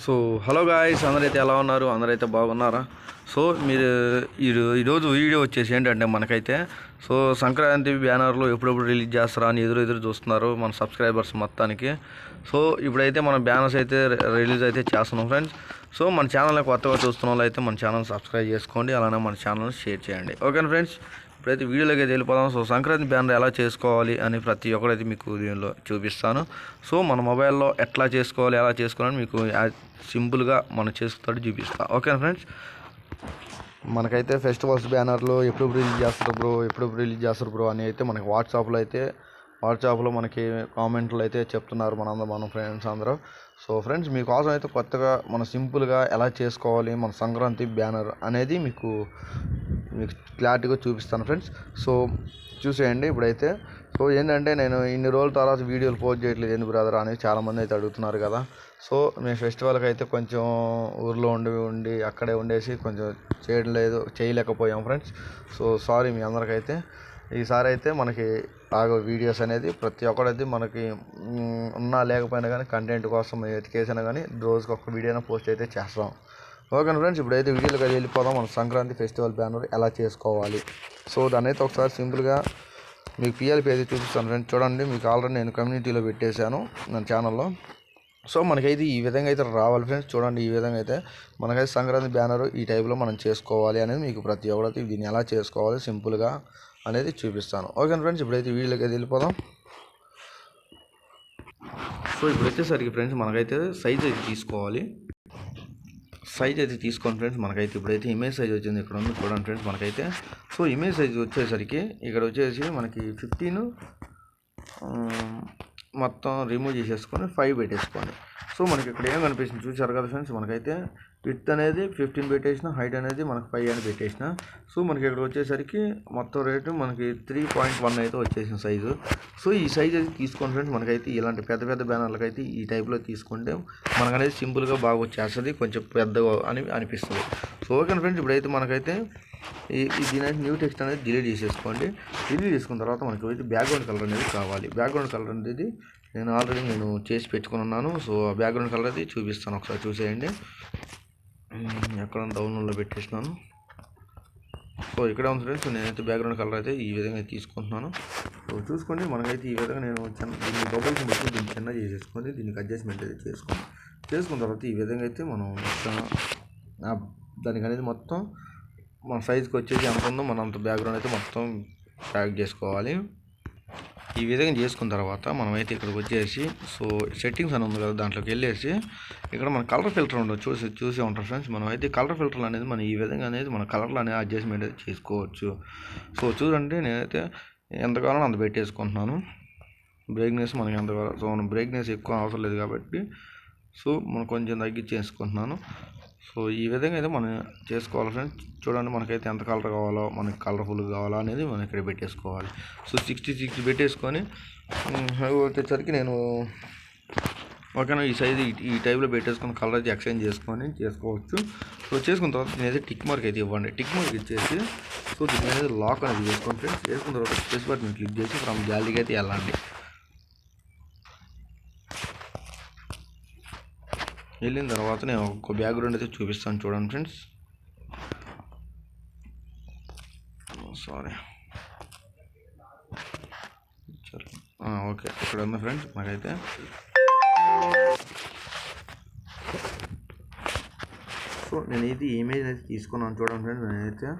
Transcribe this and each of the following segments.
So hello guys అందరైతే ఎలా ఉన్నారు? అందరైతే బాగున్నారా? సో మీరు ఈరో- ఈరోజు వీడియో వచ్చేసి ఏంటంటే మనకైతే సో సంక్రాంతి బ్యానర్లో ఎప్పుడెప్పుడు రిలీజ్ చేస్తారా అని ఎదురు ఎదురు చూస్తున్నారు మన సబ్స్క్రైబర్స్ మొత్తానికి. సో ఇప్పుడైతే మన బ్యానర్స్ అయితే రిలీజ్ అయితే చేస్తున్నాం ఫ్రెండ్స్. సో మన ఛానల్ని కొత్తగా చూస్తున్న వాళ్ళు అయితే మన ఛానల్ సబ్స్క్రైబ్ చేసుకోండి అలానే మన ఛానల్ షేర్ చేయండి. ఓకేనా ఫ్రెండ్స్? ఇప్పుడైతే వీడియోలోకి అయితే వెళ్ళిపోదాం. సో సంక్రాంతి బ్యానర్ ఎలా చేసుకోవాలి అని ప్రతి ఒక్కరైతే మీకు దీనిలో చూపిస్తాను. సో మన మొబైల్లో ఎట్లా చేసుకోవాలి ఎలా చేసుకోవాలని మీకు సింపుల్గా మనం చేసుకుంటాడు చూపిస్తాను ఓకేనా ఫ్రెండ్స్? మనకైతే ఫెస్టివల్స్ బ్యానర్లు ఎప్పుడు రిలీజ్ చేస్తారు బ్రో ఎప్పుడు రిలీజ్ చేస్తారు బ్రో అని అయితే మనకి వాట్సాప్లో అయితే వాట్సాప్లో మనకి కామెంట్లు అయితే చెప్తున్నారు మనందరం మన ఫ్రెండ్స్ అందరూ. సో ఫ్రెండ్స్ మీకోసం అయితే కొత్తగా మన సింపుల్గా ఎలా చేసుకోవాలి మన సంక్రాంతి బ్యానర్ అనేది మీకు మీకు క్లారిటీగా చూపిస్తాను ఫ్రెండ్స్. సో చూసేయండి ఇప్పుడైతే. సో ఏంటంటే నేను ఇన్ని రోజుల తర్వాత వీడియోలు పోస్ట్ చేయట్లేదు ఎందుకు బ్రదర్ అని చాలామంది అయితే అడుగుతున్నారు కదా. సో మేము ఫెస్టివల్కి అయితే కొంచెం ఊర్లో ఉండి ఉండి అక్కడే ఉండేసి కొంచెం చేయడం లేదు చేయలేకపోయాం ఫ్రెండ్స్. సో సారీ మీ అందరికైతే. ఈసారి అయితే మనకి ఆగో వీడియోస్ అనేది ప్రతి ఒక్కడైతే మనకి ఉన్నా లేకపోయినా కానీ కంటెంట్ కోసం ఎతికేసినా కానీ రోజుకి ఒక వీడియోనే పోస్ట్ అయితే చేస్తాం. ఓకే ఫ్రెండ్స్ ఇప్పుడైతే వీడియోలోకి వెళ్ళిపోదాం. మన సంక్రాంతి ఫెస్టివల్ బ్యానర్ ఎలా చేసుకోవాలి? సో దాని అయితే ఒకసారి సింపుల్గా మీకు పిఎల్పి అయితే చూపిస్తాను ఫ్రెండ్స్. చూడండి మీకు ఆల్రెడీ నేను కమ్యూనిటీలో పెట్టేశాను నా ఛానల్లో. సో మనకైతే ఈ విధంగా అయితే రావాలి ఫ్రెండ్స్. చూడండి ఈ విధంగా అయితే మనకైతే సంక్రాంతి బ్యానర్ ఈ టైప్లో మనం చేసుకోవాలి అనేది మీకు ప్రతి ఒక్కరైతే దీన్ని ఎలా చేసుకోవాలి సింపుల్గా అనేది చూపిస్తాను. ఓకే ఫ్రెండ్స్ ఇప్పుడైతే వీడియోలోకి అయితే వెళ్ళిపోదాం. సో ఇప్పుడు వచ్చేసరికి ఫ్రెండ్స్ మనకైతే సైజ్ అయితే తీసుకోవాలి. సైజ్ అయితే తీసుకోండి ఫ్రెండ్స్. మనకైతే ఇప్పుడైతే ఇమేజ్ సైజ్ వచ్చింది. ఇక్కడ ఉంది చూడండి ఫ్రెండ్స్ మనకైతే. సో ఇమేజ్ సైజ్ వచ్చేసరికి ఇక్కడ వచ్చేసి మనకి ఫిఫ్టీన్ మొత్తం రిమూవ్ చేసేసుకొని ఫైవ్ పెట్టేసుకోండి. సో మనకి ఇక్కడ ఏం కనిపిస్తుంది? చూసారు కదా ఫ్రెండ్స్? మనకైతే విత్ అనేది ఫిఫ్టీన్ పెట్టేసిన హైట్ అనేది మనకి ఫైవ్ అని పెట్టేసిన. సో మనకి ఇక్కడ వచ్చేసరికి మొత్తం రేటు మనకి త్రీ పాయింట్ వన్ అయితే వచ్చేసిన సైజు సో ఈ సైజ్ అయితే తీసుకోండి ఫ్రెండ్స్ మనకైతే ఇలాంటి పెద్ద పెద్ద బ్యానర్లకు అయితే ఈ టైప్లో తీసుకుంటే మనకనేది సింపుల్గా బాగా వచ్చేస్తుంది కొంచెం పెద్దగా అని అనిపిస్తుంది. సో ఓకే ఫ్రెండ్స్ ఇప్పుడైతే మనకైతే ఈ దీని న్యూ టెక్స్ట్ అనేది డిలీట్ చేసేసుకోండి. డిలీట్ చేసుకున్న తర్వాత మనకి అయితే బ్యాక్గ్రౌండ్ కలర్ అనేది కావాలి. బ్యాక్గ్రౌండ్ కలర్ అనేది నేను ఆల్రెడీ నేను చేసి పెట్టుకుని ఉన్నాను. సో ఆ బ్యాక్గ్రౌండ్ కలర్ అది చూపిస్తాను. ఒకసారి చూసేయండి. ఎక్కడ డౌన్లో పెట్టేసినాను. సో ఇక్కడ ఉంది ఫ్రెండ్స్. నేనైతే బ్యాక్గ్రౌండ్ కలర్ అయితే ఈ విధంగా తీసుకుంటున్నాను. సో చూసుకోండి మనకైతే ఈ విధంగా నేను చిన్న దీన్ని బబుల్స్ బట్టి దీన్ని చిన్న చేసేసుకొని దీనికి అడ్జస్ట్మెంట్ అయితే చేసుకున్నాను చేసుకున్న తర్వాత ఈ విధంగా అయితే మనం దానికి అనేది మొత్తం మన సైజుకి వచ్చేసి ఎంత ఉందో మనం అంత బ్యాక్గ్రౌండ్ అయితే మొత్తం ప్యాక్ చేసుకోవాలి. ఈ విధంగా చేసుకున్న తర్వాత మనమైతే ఇక్కడికి వచ్చేసి సో సెట్టింగ్స్ అని ఉంది కదా దాంట్లోకి వెళ్ళేసి ఇక్కడ మన కలర్ ఫిల్టర్ ఉండదు చూసి చూసే ఉంటారు ఫ్రెండ్స్ మనం అయితే కలర్ ఫిల్టర్ అనేది మనం ఈ విధంగా అనేది మన కలర్లు అనేది అడ్జస్ట్మెంట్ అయితే చేసుకోవచ్చు. సో చూడండి నేనైతే ఎంత కావాలో అంత పెట్టేసుకుంటున్నాను. బ్రేక్నెస్ మనకి ఎంత కావాలో సో మనం బ్రేక్నెస్ ఎక్కువ అవసరం లేదు కాబట్టి సో మనం కొంచెం తగ్గించేసుకుంటున్నాను. సో ఈ విధంగా అయితే మనం చేసుకోవాలి ఫ్రెండ్స్. చూడండి మనకైతే ఎంత కలర్ కావాలో మనకి కలర్ఫుల్ కావాలా అనేది మనం ఇక్కడ పెట్టేసుకోవాలి. సో సిక్స్టీ సిక్స్ పెట్టేసుకొని వచ్చేసరికి నేను ఓకేనా ఈ సైజ్ ఈ టైప్లో పెట్టేసుకుని కలర్ అయితే ఎక్స్చేంజ్ చేసుకొని చేసుకోవచ్చు. సో చేసుకున్న తర్వాత నేనైతే టిక్ మార్క్ అయితే ఇవ్వండి. టిక్ మార్క్ ఇచ్చేసి సో దీని అనేది లాక్ అనేది చేసుకోండి ఫ్రెండ్స్. చేసుకున్న తర్వాత స్పేస్ బటన్ క్లిక్ చేసి ఫ్రమ్ గ్యాలరీకి అయితే వెళ్ళండి. వెళ్ళిన తర్వాత నేను ఒక బ్యాక్గ్రౌండ్ అయితే చూపిస్తాను చూడండి ఫ్రెండ్స్. సారీ. ఓకే. ఇక్కడ ఉంది ఫ్రెండ్స్ నాకైతే సో నేను ఇది ఇమేజ్ అయితే తీసుకున్నాను చూడండి ఫ్రెండ్స్ నేనైతే.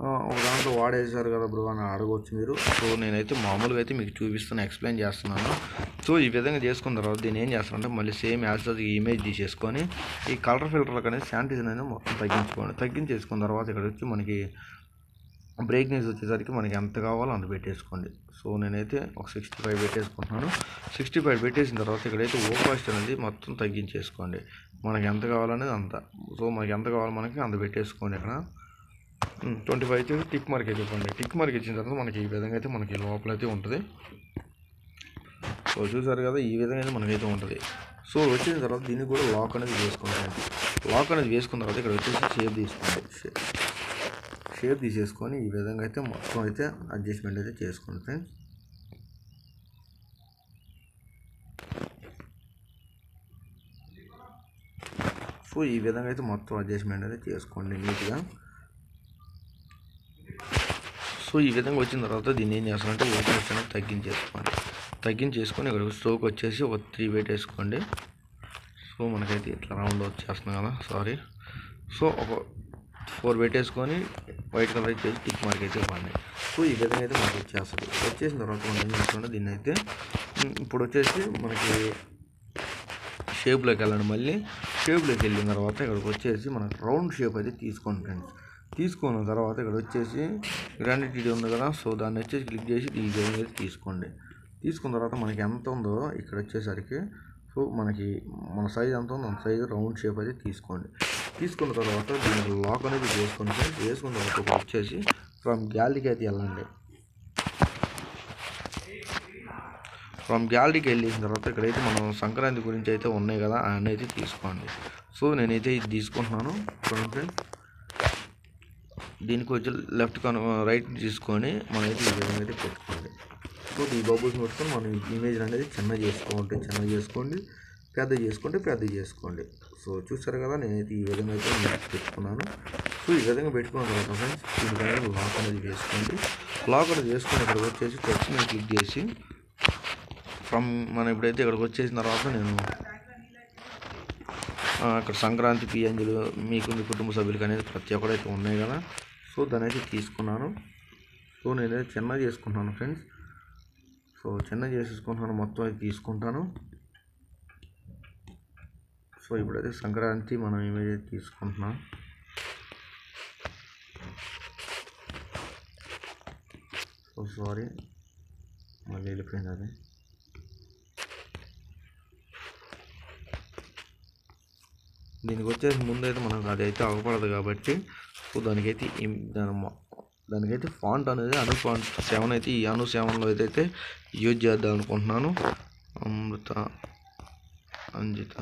ఒక దాంట్లో వాడేసారు కదా బ్రో అని అడగవచ్చు మీరు. సో నేనైతే మామూలుగా అయితే మీకు చూపిస్తాను ఎక్స్ప్లెయిన్ చేస్తున్నాను. సో ఈ విధంగా చేసుకున్న తర్వాత దీన్ని ఏం చేస్తానంటే మళ్ళీ సేమ్ యాజ్ ఇమేజ్ తీసేసుకొని ఈ కలర్ ఫిల్టర్లకు అనేది శానిటైజర్ అనేది మొత్తం తగ్గించుకోండి. తగ్గించేసుకున్న తర్వాత ఇక్కడ వచ్చి మనకి బ్రేక్నెస్ వచ్చేసరికి మనకి ఎంత కావాలో అంత పెట్టేసుకోండి. సో నేనైతే ఒక సిక్స్టీ ఫైవ్ పెట్టేసుకుంటున్నాను. సిక్స్టీ ఫైవ్ పెట్టేసిన తర్వాత ఇక్కడైతే ఓపాస్ట్ అనేది మొత్తం తగ్గించేసుకోండి. మనకి ఎంత కావాలనేది అంత. సో మనకి ఎంత కావాలో మనకి అంత పెట్టేసుకోండి ఇక్కడ. ట్వంటీ ఫైవ్ అయితే టిక్ మార్క్ అయితే ఇవ్వండి టిక్ మార్క్ ఇచ్చిన తర్వాత మనకి ఈ విధంగా అయితే మనకి లోపల అయితే ఉంటుంది. సో చూసారు కదా ఈ విధంగా అయితే మనకైతే ఉంటుంది. సో వచ్చిన తర్వాత దీన్ని కూడా లాక్ అనేది వేసుకుంటాం. లాక్ అనేది వేసుకున్న తర్వాత ఇక్కడ వచ్చేసి షేప్ తీసుకోండి. షేప్ తీసేసుకొని ఈ విధంగా అయితే మొత్తం అయితే అడ్జస్ట్మెంట్ అయితే చేసుకోండి ఫ్రెండ్స్. సో ఈ విధంగా అయితే మొత్తం అడ్జస్ట్మెంట్ అయితే చేసుకోండి నీట్గా. సో ఈ విధంగా వచ్చిన తర్వాత దీన్ని ఏం చేస్తానంటే ఓపెన్ వచ్చిన తగ్గించేసుకోండి తగ్గించేసుకొని ఇక్కడ స్టోక్ వచ్చేసి ఒక త్రీ వెయిట్ వేసుకోండి. సో మనకైతే ఇట్లా రౌండ్ వచ్చేస్తుంది కదా సారీ సో ఒక ఫోర్ పెట్టేసుకొని వైట్ కలర్ అయితే టిక్ మార్క్ అయితే ఇవ్వండి. సో ఈ విధంగా అయితే మనకి వచ్చేస్తుంది. వచ్చేసిన తర్వాత మనం ఏం చేస్తుంటే దీన్ని అయితే ఇప్పుడు వచ్చేసి మనకి షేప్లోకి వెళ్ళండి మళ్ళీ. షేప్లోకి వెళ్ళిన తర్వాత ఇక్కడికి వచ్చేసి మనకు రౌండ్ షేప్ అయితే తీసుకోండి ఫ్రెండ్స్ తీసుకున్న తర్వాత ఇక్కడ వచ్చేసి గ్రాండిటీ ఉంది కదా సో దాన్ని వచ్చేసి క్లిక్ చేసి ఈ గేమ్ అయితే తీసుకోండి. తీసుకున్న తర్వాత మనకి ఎంత ఉందో ఇక్కడ వచ్చేసరికి సో మనకి మన సైజ్ ఎంత ఉందో అంత సైజ్ రౌండ్ షేప్ అయితే తీసుకోండి. తీసుకున్న తర్వాత దీనికి లాక్ అనేది వేసుకోండి ఫ్రెండ్స్ వేసుకున్న తర్వాత వచ్చేసి ఫ్రమ్ గ్యాలరీకి అయితే వెళ్ళండి. ఫ్రమ్ గ్యాలరీకి వెళ్ళిన తర్వాత ఇక్కడైతే మనం సంక్రాంతి గురించి అయితే ఉన్నాయి కదా అనేది తీసుకోండి. సో నేనైతే ఇది తీసుకుంటున్నాను. చూడండి ఫ్రెండ్స్. దీనికి వచ్చి లెఫ్ట్ కను రైట్ తీసుకొని మనం అయితే ఈ విధంగా అయితే పెట్టుకోండి సో ఈ బబుల్స్ పెట్టుకొని మనం ఇమేజ్ అనేది చిన్న చేసుకోండి చిన్న చేసుకోండి పెద్ద చేసుకుంటే పెద్ద చేసుకోండి. సో చూసారు కదా నేనైతే ఈ విధంగా అయితే పెట్టుకున్నాను. సో ఈ విధంగా పెట్టుకున్న తర్వాత ఫ్రెండ్స్ దీనికి అనేది లాక్ అనేది వేసుకోండి లాక్ అనేది వేసుకొని ఇక్కడికి వచ్చేసి టచ్ మీద క్లిక్ చేసి ఫ్రమ్ మనం ఇప్పుడైతే ఇక్కడికి వచ్చేసిన తర్వాత నేను అక్కడ సంక్రాంతి పిఎంజీలు మీకు మీ కుటుంబ సభ్యులకి అనేది ప్రతి ఒక్కడైతే ఉన్నాయి కదా. సో దాని అయితే తీసుకున్నాను. సో నేనైతే చిన్న చేసుకుంటున్నాను ఫ్రెండ్స్. సో చిన్న చేసేసుకుంటున్నాను. మొత్తం అయితే తీసుకుంటాను. సో ఇప్పుడైతే సంక్రాంతి మనం ఇమేజ్ అయితే తీసుకుంటున్నాం? సో సారీ మళ్ళీ వెళ్ళిపోయింది అది. దీనికి వచ్చేసి ముందైతే మనకు అది అయితే అవ్వకూడదు కాబట్టి సో దానికైతే దాని దానికైతే ఫాంట్ అనేది అను ఫాంట్ సెవెన్ అయితే ఈ అను సెవెన్లో అయితే యూజ్ చేద్దాం అనుకుంటున్నాను అమృత అంజిత.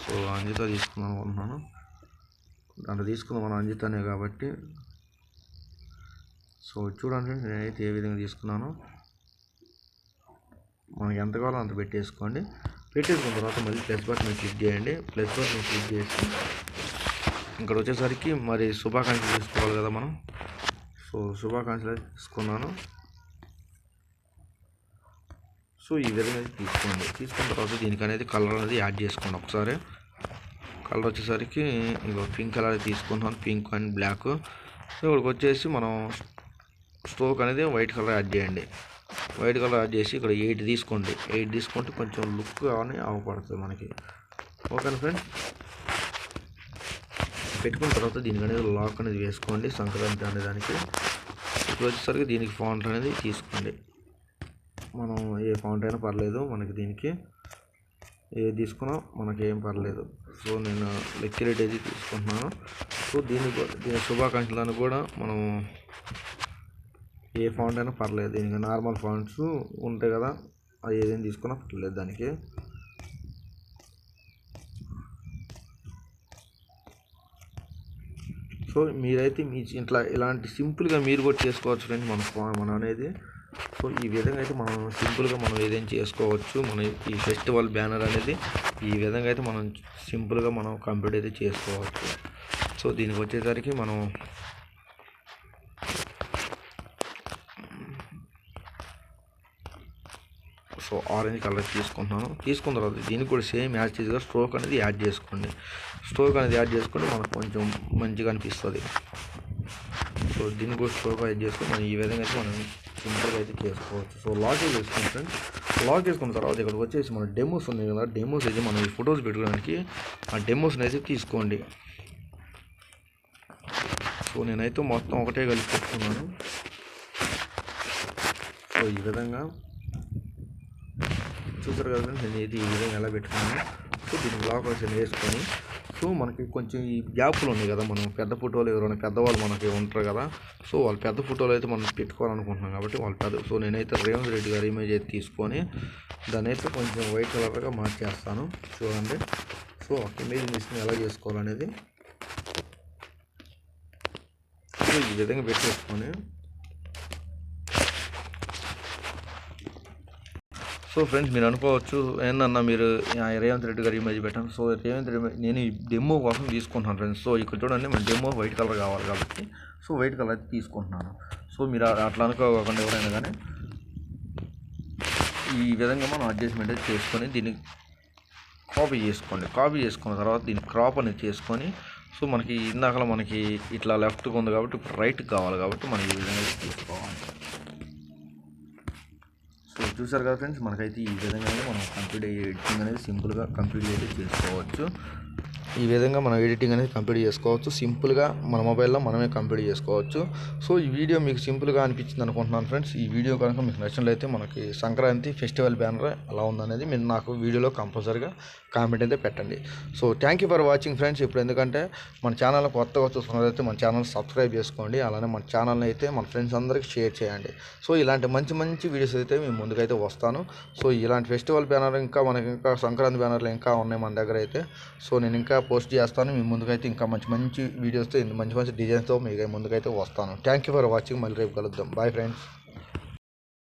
సో అంజిత తీసుకుందాం అనుకుంటున్నాను. దాంట్లో తీసుకుందాం మనం అంజితనే కాబట్టి. సో చూడండి నేనైతే ఏ విధంగా తీసుకున్నాను. మనకి ఎంత కావాలో అంత పెట్టేసుకోండి. పెట్టేసుకున్న తర్వాత మళ్ళీ ప్లస్ బటన్ క్లిక్ చేయండి. ప్లస్ బటన్ క్లిక్ చేసి ఇక్కడ వచ్చేసరికి మరి శుభాకాంక్షలు తీసుకోవాలి కదా మనం. సో శుభాకాంక్షలు తీసుకున్నాను. సో ఈ విధంగా అయితే తీసుకోండి. తీసుకున్న తర్వాత దీనికి అనేది కలర్ అనేది యాడ్ చేసుకోండి ఒకసారి. కలర్ వచ్చేసరికి ఇంకో పింక్ కలర్ తీసుకుంటాను పింక్ అండ్ బ్లాక్ సో ఇక్కడికి వచ్చేసి మనం స్టోక్ అనేది వైట్ కలర్ యాడ్ చేయండి. వైట్ కలర్ యాడ్ చేసి ఇక్కడ ఎయిట్ తీసుకోండి. ఎయిట్ తీసుకుంటే కొంచెం లుక్ అని అవపడుతుంది మనకి. ఓకేనా ఫ్రెండ్స్? పెట్టుకున్న తర్వాత దీనికి అనేది లాక్ అనేది వేసుకోండి సంక్రాంతి అనే దానికి. ఇప్పుడు వచ్చేసరికి దీనికి ఫౌంట్ అనేది తీసుకోండి. మనం ఏ ఫౌంట్ అయినా పర్లేదు మనకి దీనికి. ఏది తీసుకున్నా మనకి ఏం పర్లేదు. సో నేను లెక్కిరేట్ అయితే తీసుకుంటున్నాను. సో దీనికి కూడా- దీని శుభాకాంక్షలను కూడా మనం ఏ ఫాంట్ అయినా పర్లేదు. దీనికి నార్మల్ ఫాంట్స్ ఉంటాయి కదా అది ఏదైనా తీసుకున్నా పర్లేదు దానికి. సో మీరైతే మీ ఇట్లా ఇలాంటి సింపుల్గా మీరు కూడా చేసుకోవచ్చు ఫ్రెండ్స్ మన మన మనం అనేది. సో ఈ విధంగా అయితే మనం సింపుల్గా మనం ఏదైనా చేసుకోవచ్చు. మన ఈ ఫెస్టివల్ బ్యానర్ అనేది ఈ విధంగా అయితే మనం సింపుల్గా మనం కంప్లీట్ అయితే చేసుకోవచ్చు. సో దీనికి వచ్చేసరికి మనం సో ఆరెంజ్ కలర్ తీసుకుంటున్నాను. తీసుకున్న తర్వాత దీనికి కూడా సేమ్ యాడ్ చేసిగా స్ట్రోక్ అనేది యాడ్ చేసుకోండి. స్ట్రోక్ అనేది యాడ్ చేసుకుంటే మనకు కొంచెం మంచిగా అనిపిస్తుంది. సో దీన్ని కూడా స్ట్రోక్ యాడ్ చేసుకొని మనం ఈ విధంగా అయితే మనం సింపుల్గా అయితే చేసుకోవచ్చు. సో లాక్ చేసుకుని ఫ్రెండ్స్. లాక్ వేసుకున్న తర్వాత ఇక్కడికి వచ్చేసి మన డెమోస్ ఉన్నాయి కదా డెమోస్ అయితే మనం ఈ ఫొటోస్ పెట్టుకోవడానికి ఆ డెమోస్ని అయితే తీసుకోండి. సో నేనైతే మొత్తం ఒకటే కలిసి పెట్టుకున్నాను. సో ఈ విధంగా చూసారు కదా ఫ్రెండ్స్ నేను ఇది ఈ విధంగా ఎలా పెట్టుకున్నాను? సో దీన్ని బ్లాక్ వచ్చి వేసుకొని సో మనకి కొంచెం ఈ గ్యాప్లు ఉన్నాయి కదా మనం పెద్ద ఫోటోలు ఎవరైనా పెద్దవాళ్ళు మనకి ఉంటారు కదా సో వాళ్ళ పెద్ద ఫోటోలు అయితే మనం పెట్టుకోవాలనుకుంటున్నాం కాబట్టి వాళ్ళ పెద్ద సో నేనైతే రేవంత్ రెడ్డి గారి ఇమేజ్ అయితే తీసుకొని దాన్ని అయితే కొంచెం వైట్ కలర్గా మార్చేస్తాను. చూడండి. సో ఒక ఇమేజ్ తీసుకుని ఎలా చేసుకోవాలనేది. సో ఈ విధంగా పెట్టేసుకొని సో ఫ్రెండ్స్ మీరు అనుకోవచ్చు ఏందన్నా మీరు రేవంత్ రెడ్డి గారి ఇమేజ్ పెట్టాను. సో రేవంత్ రెడ్డి నేను ఈ డెమో కోసం తీసుకుంటున్నాను ఫ్రెండ్స్. సో ఇక్కడ చూడండి మన డెమో వైట్ కలర్ కావాలి కాబట్టి. సో వైట్ కలర్ అయితే తీసుకుంటున్నాను. సో మీరు అట్లా అనుకోకుండా ఎవరైనా కానీ ఈ విధంగా మనం అడ్జస్ట్మెంట్ అయితే చేసుకొని దీన్ని కాపీ చేసుకోండి. కాపీ చేసుకున్న తర్వాత దీన్ని క్రాప్ అనేది చేసుకొని సో మనకి ఇందాకలా మనకి ఇట్లా లెఫ్ట్గా ఉంది కాబట్టి ఇప్పుడు రైట్కి కావాలి కాబట్టి మనం ఈ విధంగా అయితే తీసుకోవాలి. చూసారు కదా ఫ్రెండ్స్ మనకైతే ఈ విధంగానే మనం కంప్లీట్ ఎడిటింగ్ అనేది సింపుల్గా కంప్లీట్ అయితే చేసుకోవచ్చు. ఈ విధంగా మనం ఎడిటింగ్ అనేది కంప్లీట్ చేసుకోవచ్చు. సింపుల్గా మన మొబైల్లో మనమే కంప్లీట్ చేసుకోవచ్చు. సో ఈ వీడియో మీకు సింపుల్గా అనిపించింది అనుకుంటున్నాను ఫ్రెండ్స్. ఈ వీడియో కనుక మీకు నచ్చినట్లయితే మనకి సంక్రాంతి ఫెస్టివల్ బ్యానర్ ఎలా ఉందనేది మీరు నాకు వీడియోలో కంపల్సరీగా కామెంట్ అయితే పెట్టండి. So thank you for watching friends ఇప్పుడు ఎందుకంటే మన ఛానల్ కొత్తగా చూస్తున్నట్లయితే మన ఛానల్ సబ్స్క్రైబ్ చేసుకోండి. అలానే మన ఛానల్ని అయితే మన ఫ్రెండ్స్ అందరికీ షేర్ చేయండి. సో ఇలాంటి మంచి మంచి వీడియోస్ అయితే మేము ముందుకైతే వస్తాను. సో ఇలాంటి ఫెస్టివల్ బ్యానర్ ఇంకా మనకి ఇంకా సంక్రాంతి బ్యానర్లు ఇంకా ఉన్నాయి మన దగ్గర అయితే. సో నేను ఇంకా పోస్ట్ చేస్తాను. మీ ముందుకైతే ఇంకా మంచి మంచి వీడియోస్తో మంచి మంచి డిజైన్స్తో మీకు ముందుకైతే వస్తాను. థ్యాంక్ యూ ఫర్ వాచింగ్ మళ్ళీ రేపు కలుద్దాం. Bye friends